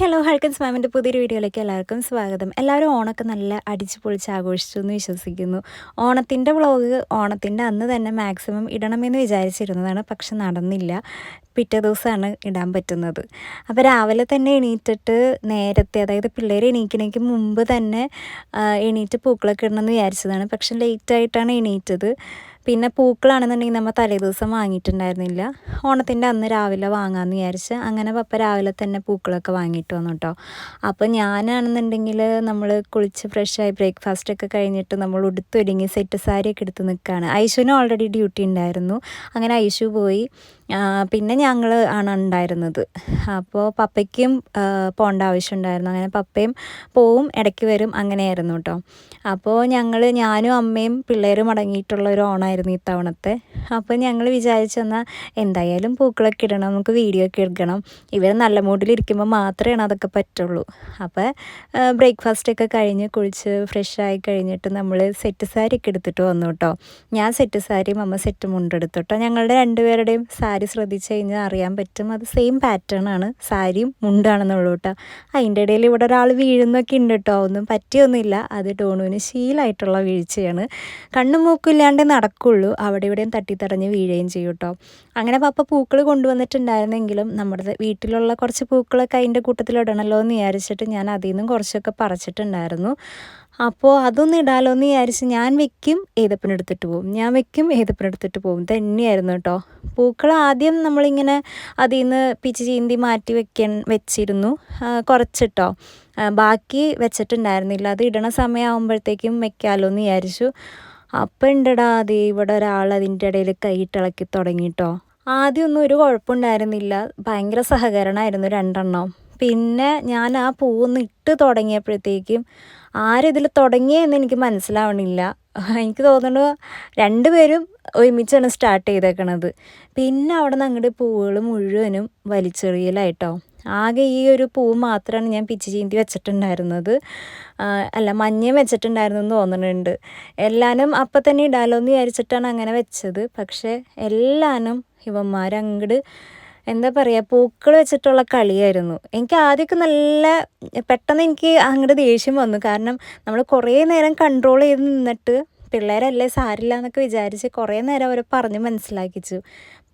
Hello ഹൾക്കൻസ് മാമിന്റെ പുതിയൊരു വീഡിയോയിലേക്ക് എല്ലാവർക്കും സ്വാഗതം. എല്ലാവരും ഓണമൊക്കെ നല്ല അടിച്ചു പൊളിച്ച് ആഘോഷിച്ചു എന്ന് വിശ്വസിക്കുന്നു. ഓണത്തിന്റെ വ്ളോഗ് ഓണത്തിന്റെ അന്ന് തന്നെ മാക്സിമം ഇടണമെന്ന് വിചാരിച്ചിരുന്നതാണ് പക്ഷെ നടന്നില്ല. പിറ്റേ ദിവസമാണ് ഇടാൻ പറ്റുന്നത്. അപ്പോൾ രാവിലെ തന്നെ എണീറ്റിട്ട് നേരത്തെ അതായത് പിള്ളേർ എണീക്കണേക്ക് മുമ്പ് തന്നെ എണീറ്റ് പൂക്കളൊക്കെ ഇടണമെന്ന് വിചാരിച്ചതാണ്. പക്ഷെ ലേറ്റായിട്ടാണ് എണീറ്റത്. പിന്നെ പൂക്കളാണെന്നുണ്ടെങ്കിൽ നമ്മൾ തലേദിവസം വാങ്ങിയിട്ടുണ്ടായിരുന്നില്ല. ഓണത്തിന്റെ അന്ന് രാവിലെ വാങ്ങാമെന്ന് വിചാരിച്ച് അങ്ങനെ പപ്പ രാവിലെ തന്നെ പൂക്കളൊക്കെ വാങ്ങിയിട്ട് വന്നു കേട്ടോ അപ്പോൾ ഞാനാണെന്നുണ്ടെങ്കിൽ നമ്മൾ കുളിച്ച് ഫ്രഷായി ബ്രേക്ക്ഫാസ്റ്റ് ഒക്കെ കഴിഞ്ഞിട്ട് നമ്മൾ ഉടുത്തൊരുങ്ങി സെറ്റ് സാരിയൊക്കെ എടുത്ത് നിൽക്കുകയാണ്. ഐശുവിന് ഓൾറെഡി ഡ്യൂട്ടി ഉണ്ടായിരുന്നു. അങ്ങനെ ഐശു പോയി. പിന്നെ ഞങ്ങൾ ആണ് ഉണ്ടായിരുന്നത്. അപ്പോൾ പപ്പയ്ക്കും പോകേണ്ട ആവശ്യമുണ്ടായിരുന്നു. അങ്ങനെ പപ്പയും പോവും ഇടയ്ക്ക് വരും അങ്ങനെയായിരുന്നു കേട്ടോ അപ്പോൾ ഞങ്ങൾ ഞാനും അമ്മയും പിള്ളേരും അടങ്ങിയിട്ടുള്ള ഒരു ഓണമായിരുന്നു ഇത്തവണത്തെ. അപ്പോൾ ഞങ്ങൾ വിചാരിച്ചെന്നാൽ എന്തായാലും പൂക്കളൊക്കെ ഇടണം നമുക്ക് വീഡിയോ ഒക്കെ എടുക്കണം. ഇവർ നല്ല മൂഡിലിരിക്കുമ്പോൾ മാത്രമേ അതൊക്കെ പറ്റുള്ളൂ. അപ്പോൾ ബ്രേക്ക്ഫാസ്റ്റ് ഒക്കെ കഴിഞ്ഞ് കുളിച്ച് ഫ്രഷ് ആയി കഴിഞ്ഞിട്ട് നമ്മൾ സെറ്റ് സാരി ഒക്കെ എടുത്തിട്ട് വന്നു കേട്ടോ ഞാൻ സെറ്റ് സാരിയും അമ്മ സെറ്റ് മുണ്ടെടുത്തു കേട്ടോ ഞങ്ങളുടെ രണ്ടുപേരുടെയും സാരി ശ്രദ്ധിച്ച് കഴിഞ്ഞാൽ അറിയാൻ പറ്റും. അത് സെയിം പാറ്റേൺ ആണ്. സാരിയും മുണ്ടാണെന്നുള്ളൂ കേട്ടോ അതിന്റെ ഇടയിൽ ഇവിടെ ഒരാൾ വീഴുന്നൊക്കെ ഉണ്ട് കേട്ടോ ഒന്നും പറ്റിയൊന്നുമില്ല. അത് ടോണുവിന് ശീലമായിട്ടുള്ള വീഴ്ചയാണ്. കണ്ണും മൂക്കും ഇല്ലാണ്ടേ നടക്കുള്ളൂ. അവിടെ ഇവിടെയും തട്ടിത്തടഞ്ഞ് വീഴുകയും ചെയ്യും കേട്ടോ അങ്ങനെ പപ്പ പൂക്കൾ കൊണ്ടുവന്നിട്ടുണ്ടായിരുന്നെങ്കിലും നമ്മുടെ വീട്ടിലുള്ള കുറച്ച് പൂക്കളൊക്കെ അതിന്റെ കൂട്ടത്തിലിടണമല്ലോ എന്ന് വിചാരിച്ചിട്ട് ഞാൻ അതിൽ നിന്നും കുറച്ചൊക്കെ പറിച്ചിട്ടുണ്ടായിരുന്നു. അപ്പോൾ അതൊന്നും ഇടാലോ എന്ന് വിചാരിച്ച് ഞാൻ വെക്കും ഏതപ്പനെടുത്തിട്ട് പോകും ഞാൻ വെക്കും ഏതപ്പനെടുത്തിട്ട് പോകും തന്നെയായിരുന്നു കേട്ടോ പൂക്കൾ ആദ്യം നമ്മളിങ്ങനെ അതിൽ നിന്ന് പിച്ച് ചീന്തി മാറ്റി വെക്കാൻ വെച്ചിരുന്നു. കുറച്ചിട്ടോ. ബാക്കി വെച്ചിട്ടുണ്ടായിരുന്നില്ല. അത് ഇടണ സമയമാകുമ്പോഴത്തേക്കും വെക്കാമല്ലോ എന്ന് വിചാരിച്ചു. അപ്പം ഉണ്ടടാ അത് ഇവിടെ ഒരാൾ അതിന്റെ ഇടയിൽ കൈയിട്ടിളക്കി തുടങ്ങിട്ടോ. ആദ്യമൊന്നും ഒരു കുഴപ്പമുണ്ടായിരുന്നില്ല ഭയങ്കര സഹകരണമായിരുന്നു രണ്ടെണ്ണം. പിന്നെ ഞാൻ ആ പൂവൊന്ന് ഇട്ട് തുടങ്ങിയപ്പോഴത്തേക്കും ആരിതിൽ തുടങ്ങിയെന്ന് എനിക്ക് മനസ്സിലാവണില്ല. എനിക്ക് തോന്നുന്നു രണ്ടുപേരും ഒരുമിച്ചാണ് സ്റ്റാർട്ട് ചെയ്തേക്കണത്. പിന്നെ അവിടെ നിന്ന് അങ്ങോട്ട് പൂവുകൾ മുഴുവനും വലിച്ചെറിയലായിട്ടോ. ആകെ ഈ ഒരു പൂ മാത്രമാണ് ഞാൻ പിച്ച് ചീന്തി വെച്ചിട്ടുണ്ടായിരുന്നത്. അല്ല മഞ്ഞയും വെച്ചിട്ടുണ്ടായിരുന്നു എന്ന് തോന്നുന്നുണ്ട്. എല്ലാനും അപ്പം തന്നെ ഇടാലോ എന്ന് വിചാരിച്ചിട്ടാണ് അങ്ങനെ വെച്ചത്. പക്ഷേ എല്ലാനും ഇവന്മാരങ്ങട് എന്താ പറയുക പൂക്കൾ വെച്ചിട്ടുള്ള കളിയായിരുന്നു. എനിക്ക് ആദ്യമൊക്കെ നല്ല പെട്ടെന്ന് എനിക്ക് അങ്ങോട്ട് ദേഷ്യം വന്നു. കാരണം നമ്മൾ കുറേ നേരം കൺട്രോൾ ചെയ്ത് നിന്നിട്ട് പിള്ളേരല്ലേ സാരില്ല എന്നൊക്കെ വിചാരിച്ച് കുറേ നേരം അവരെ പറഞ്ഞ് മനസ്സിലാക്കിച്ചു.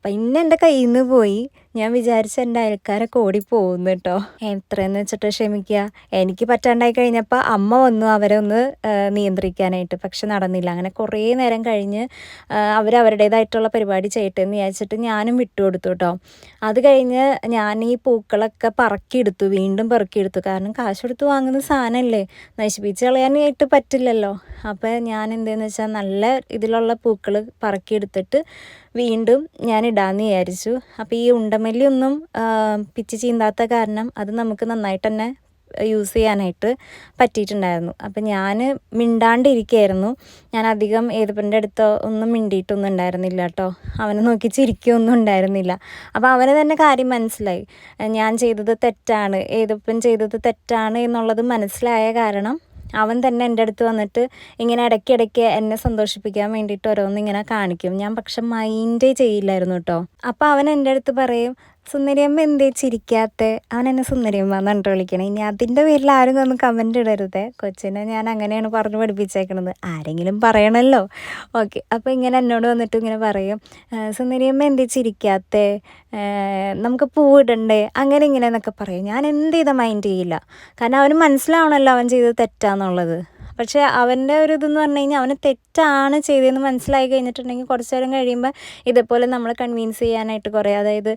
പിന്നെ എന്റെ കയ്യിൽ നിന്ന് പോയി. ഞാൻ വിചാരിച്ച എന്റെ അയൽക്കാരൊക്കെ ഓടി പോകുന്നു കേട്ടോ. എത്രയെന്ന് വെച്ചിട്ട് ക്ഷമിക്കുക എനിക്ക് പറ്റാണ്ടായി കഴിഞ്ഞപ്പോൾ അമ്മ വന്നു അവരെ ഒന്ന് നിയന്ത്രിക്കാനായിട്ട്. പക്ഷെ നടന്നില്ല. അങ്ങനെ കുറേ നേരം കഴിഞ്ഞ് അവർ അവരുടേതായിട്ടുള്ള പരിപാടി ചെയ്യട്ടെ എന്ന് വിചാരിച്ചിട്ട് ഞാനും വിട്ടുകൊടുത്തു കേട്ടോ. അത് കഴിഞ്ഞ് ഞാൻ ഈ പൂക്കളൊക്കെ പറക്കിയെടുത്തു വീണ്ടും പറക്കിയെടുത്തു കാരണം കാശ് കൊടുത്ത് വാങ്ങുന്ന സാധനമല്ലേ നശിപ്പിച്ച് കളയാനായിട്ട് പറ്റില്ലല്ലോ. അപ്പോൾ ഞാൻ എന്തെന്ന് വെച്ചാൽ നല്ല ഇതിലുള്ള പൂക്കൾ പറക്കിയെടുത്തിട്ട് വീണ്ടും ഞാൻ ഇടാമെന്ന് വിചാരിച്ചു. അപ്പോൾ ഈ ഉണ്ടമല്ലിയൊന്നും ആ, ചീന്താത്ത കാരണം അത് നമുക്ക് നന്നായിട്ട് തന്നെ യൂസ് ചെയ്യാനായിട്ട് പറ്റിയിട്ടുണ്ടായിരുന്നു. അപ്പം ഞാൻ മിണ്ടാണ്ടിരിക്കുകയായിരുന്നു ഞാൻ അധികം ഏതുപ്പന്റെ അടുത്തോ ഒന്നും മിണ്ടിയിട്ടൊന്നും ഉണ്ടായിരുന്നില്ല കേട്ടോ. അവനെ നോക്കി ചിരിക്കുകയൊന്നും ഉണ്ടായിരുന്നില്ല. അപ്പോൾ അവന് തന്നെ കാര്യം മനസ്സിലായി. ഞാൻ ചെയ്തത് തെറ്റാണ് ഏതപ്പൻ ചെയ്തത് തെറ്റാണ് എന്നുള്ളത് മനസ്സിലായ കാരണം അവൻ തന്നെ എന്റെ അടുത്ത് വന്നിട്ട് ഇങ്ങനെ ഇടയ്ക്കിടയ്ക്ക് എന്നെ സന്തോഷിപ്പിക്കാൻ വേണ്ടിയിട്ട് ഓരോന്നിങ്ങനെ കാണിക്കും. ഞാൻ പക്ഷെ മൈൻഡേ ചെയ്യില്ലായിരുന്നു കേട്ടോ. അപ്പോൾ അവൻ എന്റെ അടുത്ത് പറയും സുന്ദരിയമ്മ എന്തേ ചിരിക്കാത്തെ? അവൻ എന്നെ സുന്ദരിയമ്മ എന്നിട്ട് വിളിക്കണം. ഇനി അതിന്റെ പേരിൽ ആരും ഒന്ന് കമന്റ് ഇടരുത്. കൊച്ചിനെ ഞാൻ അങ്ങനെയാണ് പറഞ്ഞു പഠിപ്പിച്ചേക്കണത്. ആരെങ്കിലും പറയണല്ലോ. ഓക്കെ അപ്പോൾ ഇങ്ങനെ എന്നോട് വന്നിട്ട് ഇങ്ങനെ പറയും "ആ, സുന്ദരിയമ്മ എന്തേ ചിരിക്കാത്തെ? നമുക്ക് പൂവിടണ്ടേ അങ്ങനെ ഇങ്ങനെ എന്നൊക്കെ പറയും. ഞാൻ എന്ത് ചെയ്താൽ മൈൻഡ് ചെയ്യില്ല. കാരണം അവന് മനസ്സിലാവണമല്ലോ അവൻ ചെയ്തത് തെറ്റാന്നുള്ളത്. പക്ഷേ അവന്റെ ഒരു ഇതെന്ന് പറഞ്ഞു കഴിഞ്ഞാൽ അവന് തെറ്റാണ് ചെയ്തതെന്ന് മനസ്സിലായി കഴിഞ്ഞിട്ടുണ്ടെങ്കിൽ കുറച്ച് നേരം കഴിയുമ്പോൾ ഇതേപോലെ നമ്മളെ കൺവിൻസ് ചെയ്യാനായിട്ട് കുറേ അതായത്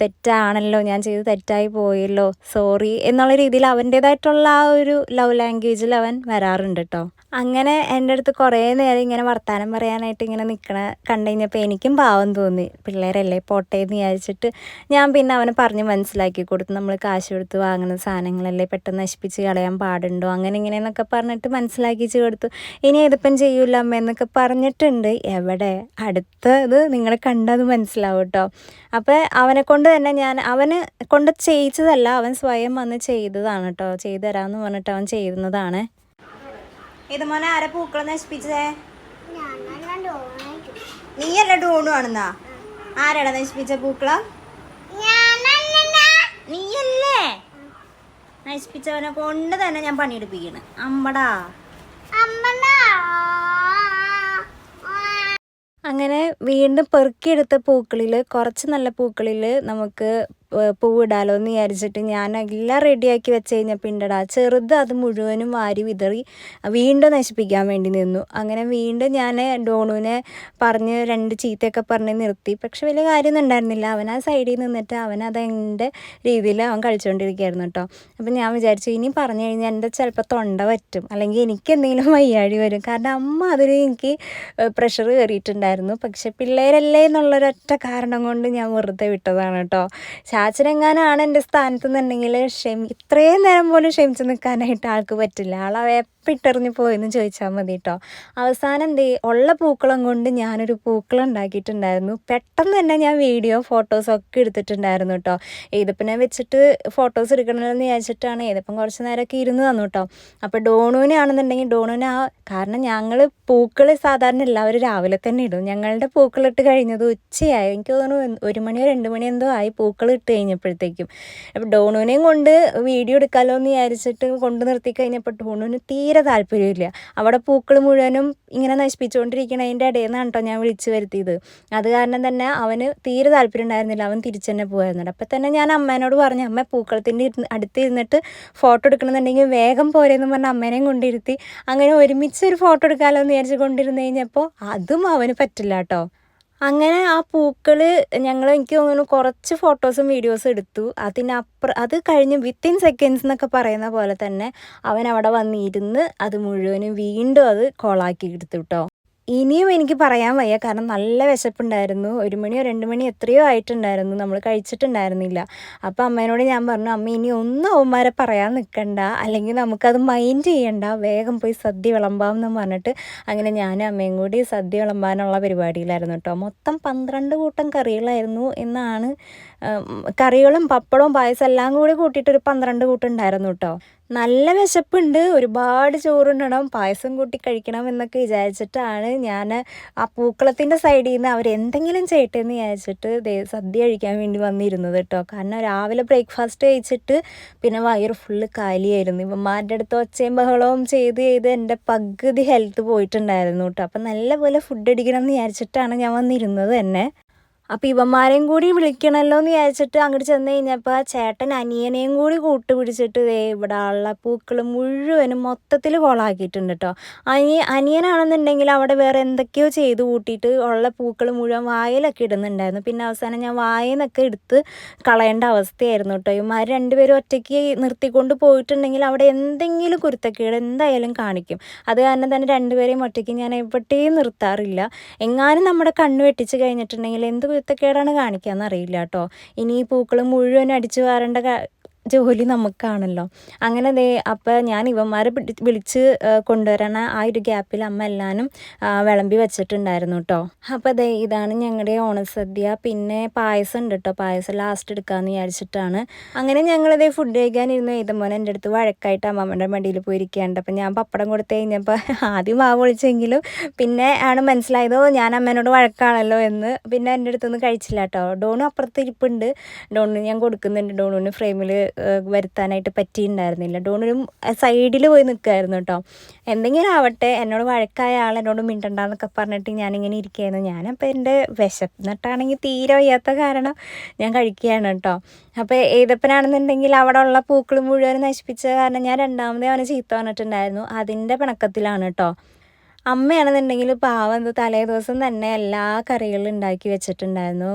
തെറ്റാണല്ലോ ഞാൻ ചെയ്ത് തെറ്റായി പോയല്ലോ സോറി എന്നുള്ള രീതിയിൽ അവന്റേതായിട്ടുള്ള ആ ഒരു ലവ് ലാംഗ്വേജിൽ അവൻ വരാറുണ്ട് കേട്ടോ അങ്ങനെ എന്റെ അടുത്ത് കുറേ നേരം ഇങ്ങനെ വർത്തമാനം പറയാനായിട്ട് ഇങ്ങനെ നിൽക്കണ കണ്ടു കഴിഞ്ഞപ്പോൾ എനിക്കും പാവം തോന്നി. പിള്ളേരല്ലേ പോട്ടെ എന്ന് വിചാരിച്ചിട്ട് ഞാൻ പിന്നെ അവനെ പറഞ്ഞ് മനസ്സിലാക്കി കൊടുത്തു നമ്മൾ കാശ് കൊടുത്ത് വാങ്ങുന്ന സാധനങ്ങളല്ലേ പെട്ടെന്ന് നശിപ്പിച്ച് കളയാൻ പാടുണ്ടോ? അങ്ങനെ ഇങ്ങനെയെന്നൊക്കെ പറഞ്ഞിട്ട് പറഞ്ഞിട്ട് മനസ്സിലാക്കിച്ച് കൊടുത്തു. ഇനി ഇതിപ്പം ചെയ്യൂല അമ്മ എന്നൊക്കെ പറഞ്ഞിട്ടുണ്ട്. എവിടെ? അടുത്തത് നിങ്ങൾ കണ്ടത് മനസ്സിലാവും കേട്ടോ. അപ്പോൾ അവനെ കൊണ്ട് തന്നെ ഞാൻ അവന് കൊണ്ട് ചെയ്യിച്ചതല്ല അവൻ സ്വയം വന്ന് ചെയ്തതാണ് കേട്ടോ. ചെയ്തു തരാമെന്ന് പറഞ്ഞിട്ട് അവൻ ചെയ്യുന്നതാണ്. ഇത് മോനെ ആരെ പൂക്കൾ നശിപ്പിച്ചതേ? നീയല്ല ഡോണു ആണെന്നാ ആരാടാ നശിപ്പിച്ച പൂക്കളം? നശിപ്പിച്ചവനെ കൊണ്ട് തന്നെ ഞാൻ പണിയെടുപ്പിക്കണ്. അമ്പടാ അങ്ങനെ വീണ്ടും പെറുക്കിയെടുത്ത പൂക്കളിൽ കുറച്ച് നല്ല പൂക്കളിൽ നമുക്ക് പൂവിടാലോ എന്ന് വിചാരിച്ചിട്ട് ഞാൻ എല്ലാം റെഡിയാക്കി വെച്ച് കഴിഞ്ഞപ്പോൾ ഉണ്ടടാ ചെറുത് അത് മുഴുവനും വാരി വിതറി വീണ്ടും നശിപ്പിക്കാൻ വേണ്ടി നിന്നു. അങ്ങനെ വീണ്ടും ഞാൻ ഡോണുവിനെ പറഞ്ഞ് രണ്ട് ചീത്തയൊക്കെ പറഞ്ഞ് നിർത്തി. പക്ഷെ വലിയ കാര്യമൊന്നും ഉണ്ടായിരുന്നില്ല. അവൻ ആ സൈഡിൽ നിന്നിട്ട് അവൻ അത് എന്റെ രീതിയിൽ അവൻ കളിച്ചുകൊണ്ടിരിക്കുകയായിരുന്നു കേട്ടോ. അപ്പം ഞാൻ വിചാരിച്ചു ഇനി പറഞ്ഞു കഴിഞ്ഞാൽ എന്റെ ചിലപ്പോൾ തൊണ്ട പറ്റും. അല്ലെങ്കിൽ എനിക്ക് എന്തെങ്കിലും വയ്യാഴി വരും. കാരണം അമ്മ അതിൽ എനിക്ക് പ്രഷർ കയറിയിട്ടുണ്ടായിരുന്നു. പക്ഷെ പിള്ളേരല്ലേ എന്നുള്ളൊരൊറ്റ കാരണം കൊണ്ട് ഞാൻ വെറുതെ വിട്ടതാണ് കേട്ടോ. ചാച്ചനെങ്ങാനാണ് എന്റെ സ്ഥാനത്ത് നിന്നുണ്ടെങ്കിൽ ക്ഷമി ഇത്രയും നേരം പോലും ക്ഷമിച്ച് നിൽക്കാനായിട്ട് ആൾക്ക് പറ്റില്ല. ആളെ എപ്പിട്ടെറിഞ്ഞ് പോയെന്ന് ചോദിച്ചാൽ മതി കേട്ടോ അവസാനം എന്ത് ഉള്ള പൂക്കളം കൊണ്ട് ഞാനൊരു പൂക്കളം ഉണ്ടാക്കിയിട്ടുണ്ടായിരുന്നു. പെട്ടെന്ന് തന്നെ ഞാൻ വീഡിയോ ഫോട്ടോസൊക്കെ എടുത്തിട്ടുണ്ടായിരുന്നു കേട്ടോ ഞാൻ വെച്ചിട്ട് ഫോട്ടോസ് എടുക്കണമെന്ന് വിചാരിച്ചിട്ടാണ്. ഏതപ്പം കുറച്ച് നേരമൊക്കെ ഇരുന്ന് തന്നു കേട്ടോ അപ്പോൾ ഡോണുവിനാണെന്നുണ്ടെങ്കിൽ ഡോണുവിന് ആ കാരണം ഞങ്ങൾ പൂക്കൾ സാധാരണ എല്ലാവരും രാവിലെ തന്നെ ഇടും. ഞങ്ങളുടെ പൂക്കളിട്ട് കഴിഞ്ഞത് ഉച്ചയായി. എനിക്ക് തോന്നുന്നു ഒരു മണിയോ രണ്ട് മണി എന്തോ ആയി പൂക്കൾ ഇട്ട് കഴിഞ്ഞപ്പോഴത്തേക്കും. അപ്പോൾ ഡോണുവിനെയും കൊണ്ട് വീഡിയോ എടുക്കാമല്ലോ എന്ന് വിചാരിച്ചിട്ട് കൊണ്ട് നിർത്തി കഴിഞ്ഞപ്പോൾ ഡോണുവിന് തീരെ താല്പര്യമില്ല. അവിടെ പൂക്കൾ മുഴുവനും ഇങ്ങനെ നശിപ്പിച്ചുകൊണ്ടിരിക്കണതിന്റെ ഇടയിൽ നിന്നാണ് കേട്ടോ ഞാൻ വിളിച്ചു വരുത്തിയത്. അത് കാരണം തന്നെ അവന് തീരെ താല്പര്യം ഉണ്ടായിരുന്നില്ല. അവൻ തിരിച്ചു തന്നെ പോയായിരുന്നു അപ്പം തന്നെ ഞാൻ അമ്മേനോട് പറഞ്ഞു അമ്മ പൂക്കളത്തിന്റെ അടുത്ത് ഇരുന്നിട്ട് ഫോട്ടോ എടുക്കണമെന്നുണ്ടെങ്കിൽ വേഗം പോരെന്ന് പറഞ്ഞ അമ്മേനെയും കൊണ്ടിരുത്തി. അങ്ങനെ ഒരുമിച്ച് ഒരു ഫോട്ടോ എടുക്കാമല്ലോ എന്ന് വിചാരിച്ച് കൊണ്ടിരുന്ന് കഴിഞ്ഞപ്പോൾ അതും അവന് പറ്റില്ല കേട്ടോ. അങ്ങനെ ആ പൂക്കൾ ഞങ്ങൾ എനിക്ക് തോന്നുന്നു കുറച്ച് ഫോട്ടോസും വീഡിയോസും എടുത്തു. അതിനപ്പുറം അത് കഴിഞ്ഞ് വിത്തിൻ സെക്കൻഡ്സ് എന്നൊക്കെ പറയുന്ന പോലെ തന്നെ അവൻ അവിടെ വന്നിരുന്ന് അത് മുഴുവനും വീണ്ടും അത് കോളാക്കി എടുത്തു കേട്ടോ ഇനിയും എനിക്ക് പറയാൻ വയ്യ. കാരണം നല്ല വിശപ്പുണ്ടായിരുന്നു. ഒരു മണിയോ രണ്ട് മണി എത്രയോ ആയിട്ടുണ്ടായിരുന്നു. നമ്മൾ കഴിച്ചിട്ടുണ്ടായിരുന്നില്ല. അപ്പോൾ അമ്മേനോട് ഞാൻ പറഞ്ഞു അമ്മ ഇനി ഒന്നും അവന്മാരെ പറയാൻ നിൽക്കണ്ട അല്ലെങ്കിൽ നമുക്കത് മൈൻഡ് ചെയ്യണ്ട. വേഗം പോയി സദ്യ വിളമ്പാം എന്ന് പറഞ്ഞിട്ട് അങ്ങനെ ഞാനും അമ്മയും കൂടി സദ്യ വിളമ്പാനുള്ള പരിപാടിയിലായിരുന്നു കേട്ടോ. മൊത്തം പന്ത്രണ്ട് കൂട്ടം കറികളായിരുന്നു എന്നാണ് കറികളും പപ്പടവും പായസം എല്ലാം കൂടി കൂട്ടിയിട്ട് ഒരു പന്ത്രണ്ട് കൂട്ടം ഉണ്ടായിരുന്നു കേട്ടോ. നല്ല വിശപ്പുണ്ട്. ഒരുപാട് ചോറുണ്ടണം പായസം കൂട്ടി കഴിക്കണം എന്നൊക്കെ വിചാരിച്ചിട്ടാണ് ഞാൻ ആ പൂക്കളത്തിന്റെ സൈഡിൽ നിന്ന് അവരെന്തെങ്കിലും ചെയ്യട്ടെ എന്ന് വിചാരിച്ചിട്ട് സദ്യ കഴിക്കാൻ വേണ്ടി വന്നിരുന്നത് കേട്ടോ. കാരണം രാവിലെ ബ്രേക്ക്ഫാസ്റ്റ് കഴിച്ചിട്ട് പിന്നെ വയറ് ഫുള്ള് കാലിയായിരുന്നു. ഇവന്മാരുടെ അടുത്ത് ഒച്ചയും ബഹളവും ചെയ്ത് ചെയ്ത് എന്റെ പകുതി ഹെൽത്ത് പോയിട്ടുണ്ടായിരുന്നു കേട്ടോ. അപ്പം നല്ലപോലെ ഫുഡ് അടിക്കണം എന്ന് വിചാരിച്ചിട്ടാണ് ഞാൻ വന്നിരുന്നത് തന്നെ. അപ്പോൾ ഇവന്മാരെയും കൂടി വിളിക്കണമല്ലോ എന്ന് വിചാരിച്ചിട്ട് അങ്ങോട്ട് ചെന്ന് കഴിഞ്ഞപ്പോൾ ചേട്ടൻ അനിയനെയും കൂടി കൂട്ട് പിടിച്ചിട്ട് ദേ ഇവിടെ ഉള്ള പൂക്കൾ മുഴുവനും മൊത്തത്തിൽ കോളാക്കിയിട്ടുണ്ട് കേട്ടോ അനിയ അനിയനാണെന്നുണ്ടെങ്കിൽ അവിടെ വേറെ എന്തൊക്കെയോ ചെയ്ത് കൂട്ടിയിട്ട് ഉള്ള പൂക്കൾ മുഴുവൻ വായിലൊക്കെ ഇടുന്നുണ്ടായിരുന്നു. പിന്നെ അവസാനം ഞാൻ വായിൽ നിന്നൊക്കെ എടുത്ത് കളയേണ്ട അവസ്ഥയായിരുന്നു കേട്ടോ ഇവന്മാർ രണ്ടുപേരും ഒറ്റയ്ക്ക് നിർത്തിക്കൊണ്ട് പോയിട്ടുണ്ടെങ്കിൽ അവിടെ എന്തെങ്കിലും കുരുത്തക്കേട് എന്തായാലും കാണിക്കും. അത് കാരണം തന്നെ രണ്ടുപേരെയും ഒറ്റയ്ക്ക് ഞാൻ എവിടെയും നിർത്താറില്ല. എങ്ങാനും നമ്മുടെ കണ്ണ് വെട്ടിച്ച് കഴിഞ്ഞിട്ടുണ്ടെങ്കിൽ എന്ത് കുരുത്തക്കേടാണ് കാണിക്കാന്ന് അറിയില്ല കേട്ടോ. ഇനി ഈ പൂക്കൾ മുഴുവൻ അടിച്ചു വാരേണ്ട ജോലി നമുക്കാണല്ലോ. അങ്ങനെ ദേ അപ്പം ഞാൻ ഇവന്മാരെ വിളിച്ച് കൊണ്ടുവരണ ആ ഒരു ഗ്യാപ്പിൽ അമ്മ എല്ലാവരും വിളമ്പി വെച്ചിട്ടുണ്ടായിരുന്നു കേട്ടോ അപ്പോൾ ദേ ഇതാണ് ഞങ്ങളുടെ ഓണസദ്യ പിന്നെ പായസം ഉണ്ട് കേട്ടോ പായസം ലാസ്റ്റ് എടുക്കാമെന്ന് വിചാരിച്ചിട്ടാണ്. അങ്ങനെ ഞങ്ങളത് ഫുഡ് കഴിക്കാനിരുന്നു. എഴുതുമ്പോൾ എന്റെ അടുത്ത് വഴക്കായിട്ട് അമ്മമ്മയുടെ മടിയിൽ പോയിരിക്കുകയുണ്ട് അപ്പം ഞാൻ പപ്പടം കൊടുത്തു കഴിഞ്ഞപ്പോൾ ആദ്യം മാവ് ഒളിച്ചെങ്കിലും പിന്നെ ആണ് മനസ്സിലായതോ ഞാൻ അമ്മേനോട് വഴക്കാണല്ലോ എന്ന്. പിന്നെ എന്റെ അടുത്തൊന്നും കഴിച്ചില്ല കേട്ടോ ഡോണു അപ്പുറത്ത് ഇരിപ്പുണ്ട്. ഡോണിന് ഞാൻ കൊടുക്കുന്നുണ്ട്. ഡോണുവിന് ഫ്രെയിമിൽ വരുത്താനായിട്ട് പറ്റിയിട്ടുണ്ടായിരുന്നില്ല. ഡോണൊരു സൈഡിൽ പോയി നിൽക്കുമായിരുന്നു കേട്ടോ എന്തെങ്കിലും ആവട്ടെ എന്നോട് വഴക്കായ ആൾ എന്നോട് മിണ്ടണ്ടെന്നൊക്കെ പറഞ്ഞിട്ട് ഞാനിങ്ങനെ ഇരിക്കുകയായിരുന്നു ഞാനപ്പോൾ എന്റെ വിശന്നിട്ടാണെങ്കിൽ തീരെ വയ്യാത്ത കാരണം ഞാൻ കഴിക്കുകയാണ് കേട്ടോ അപ്പോൾ ഏതപ്പനാണെന്നുണ്ടെങ്കിൽ അവിടെ ഉള്ള പൂക്കൾ മുഴുവൻ നശിപ്പിച്ച കാരണം ഞാൻ രണ്ടാമതേ അവനെ ചീത്ത പറഞ്ഞിട്ടുണ്ടായിരുന്നു. അതിന്റെ പിണക്കത്തിലാണ് കേട്ടോ അമ്മയാണെന്നുണ്ടെങ്കിൽ പാവം തലേ ദിവസം തന്നെ എല്ലാ കറികളും ഉണ്ടാക്കി വെച്ചിട്ടുണ്ടായിരുന്നു.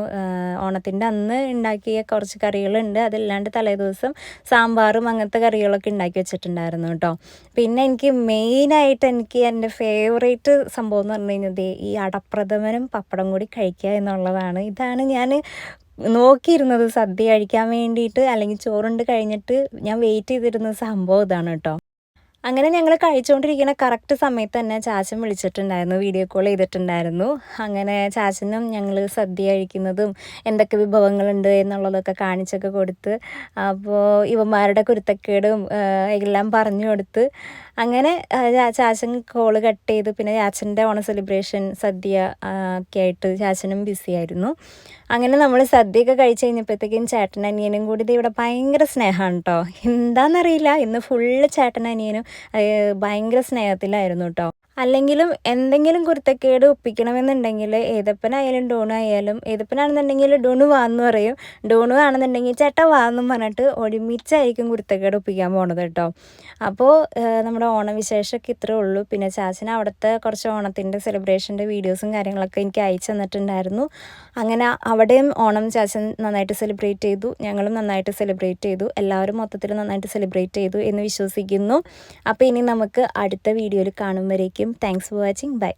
ഓണത്തിന്റെ അന്ന് ഉണ്ടാക്കിയ കുറച്ച് കറികളുണ്ട്. അതല്ലാണ്ട് തലേ ദിവസം സാമ്പാറും അങ്ങനത്തെ കറികളൊക്കെ ഉണ്ടാക്കി വെച്ചിട്ടുണ്ടായിരുന്നു കേട്ടോ. പിന്നെ എനിക്ക് മെയിനായിട്ട് എനിക്ക് എന്റെ ഫേവറേറ്റ് സംഭവം എന്ന് പറഞ്ഞു കഴിഞ്ഞാൽ ഈ അടപ്രഥമനും പപ്പടം കൂടി കഴിക്കുക എന്നുള്ളതാണ്. ഇതാണ് ഞാൻ നോക്കിയിരുന്നത് സദ്യ കഴിക്കാൻ വേണ്ടിയിട്ട് അല്ലെങ്കിൽ ചോറുണ്ട് കഴിഞ്ഞിട്ട് ഞാൻ വെയിറ്റ് ചെയ്തിരുന്ന സംഭവം ഇതാണ് കേട്ടോ. അങ്ങനെ ഞങ്ങൾ കഴിച്ചുകൊണ്ടിരിക്കുന്ന കറക്റ്റ് സമയത്ത് തന്നെ ചാച്ചൻ വിളിച്ചിട്ടുണ്ടായിരുന്നു വീഡിയോ കോൾ ചെയ്തിട്ടുണ്ടായിരുന്നു. അങ്ങനെ ചാച്ചനും ഞങ്ങൾ സദ്യ കഴിക്കുന്നതും എന്തൊക്കെ വിഭവങ്ങളുണ്ട് എന്നുള്ളതൊക്കെ കാണിച്ചൊക്കെ കൊടുത്ത് അപ്പോൾ ഇവന്മാരുടെ കുരുത്തക്കേടും എല്ലാം പറഞ്ഞു കൊടുത്ത് അങ്ങനെ ചാച്ചൻ കോൾ കട്ട് ചെയ്ത്. പിന്നെ ചാച്ചന്റെ ഓണ സെലിബ്രേഷൻ സദ്യ ഒക്കെ ആയിട്ട് ചാച്ചനും ബിസി ആയിരുന്നു. അങ്ങനെ നമ്മൾ സദ്യയൊക്കെ കഴിച്ച് കഴിഞ്ഞപ്പോഴത്തേക്കും ചേട്ടൻ അനിയനും കൂടി ഇത് ഇവിടെ ഭയങ്കര സ്നേഹമാണ് കേട്ടോ എന്താണെന്നറിയില്ല ഇന്ന് ഫുള്ള് ചേട്ടൻ അനിയനും ഭയങ്കര സ്നേഹത്തിലായിരുന്നു കേട്ടോ അല്ലെങ്കിലും എന്തെങ്കിലും കുരുത്തക്കേട് ഒപ്പിക്കണമെന്നുണ്ടെങ്കിൽ ഏതപ്പനായാലും ഡോണു ആയാലും ഏതപ്പനാണെന്നുണ്ടെങ്കിൽ ഡോണു വാന്ന് പറയും. ഡോണു ആണെന്നുണ്ടെങ്കിൽ ചേട്ടാ വാന്നും പറഞ്ഞിട്ട് ഒരുമിച്ചായിരിക്കും കുരുത്തക്കേട് ഒപ്പിക്കാൻ പോണത് കേട്ടോ. അപ്പോൾ നമ്മുടെ ഓണവിശേഷമൊക്കെ ഇത്രേ ഉള്ളൂ. പിന്നെ ചാച്ചന അവിടുത്തെ കുറച്ച് ഓണത്തിന്റെ സെലിബ്രേഷന്റെ വീഡിയോസും കാര്യങ്ങളൊക്കെ എനിക്ക് അയച്ചു തന്നിട്ടുണ്ടായിരുന്നു. അങ്ങനെ അവിടെയും ഓണം ചാച്ചൻ നന്നായിട്ട് സെലിബ്രേറ്റ് ചെയ്തു. ഞങ്ങളും നന്നായിട്ട് സെലിബ്രേറ്റ് ചെയ്തു. എല്ലാവരും മൊത്തത്തിൽ നന്നായിട്ട് സെലിബ്രേറ്റ് ചെയ്തു എന്ന് വിശ്വസിക്കുന്നു. അപ്പോൾ ഇനി നമുക്ക് അടുത്ത വീഡിയോയിൽ കാണുമ്പോഴേക്കും താങ്ക്സ് ഫോർ വാച്ചിങ് ബൈ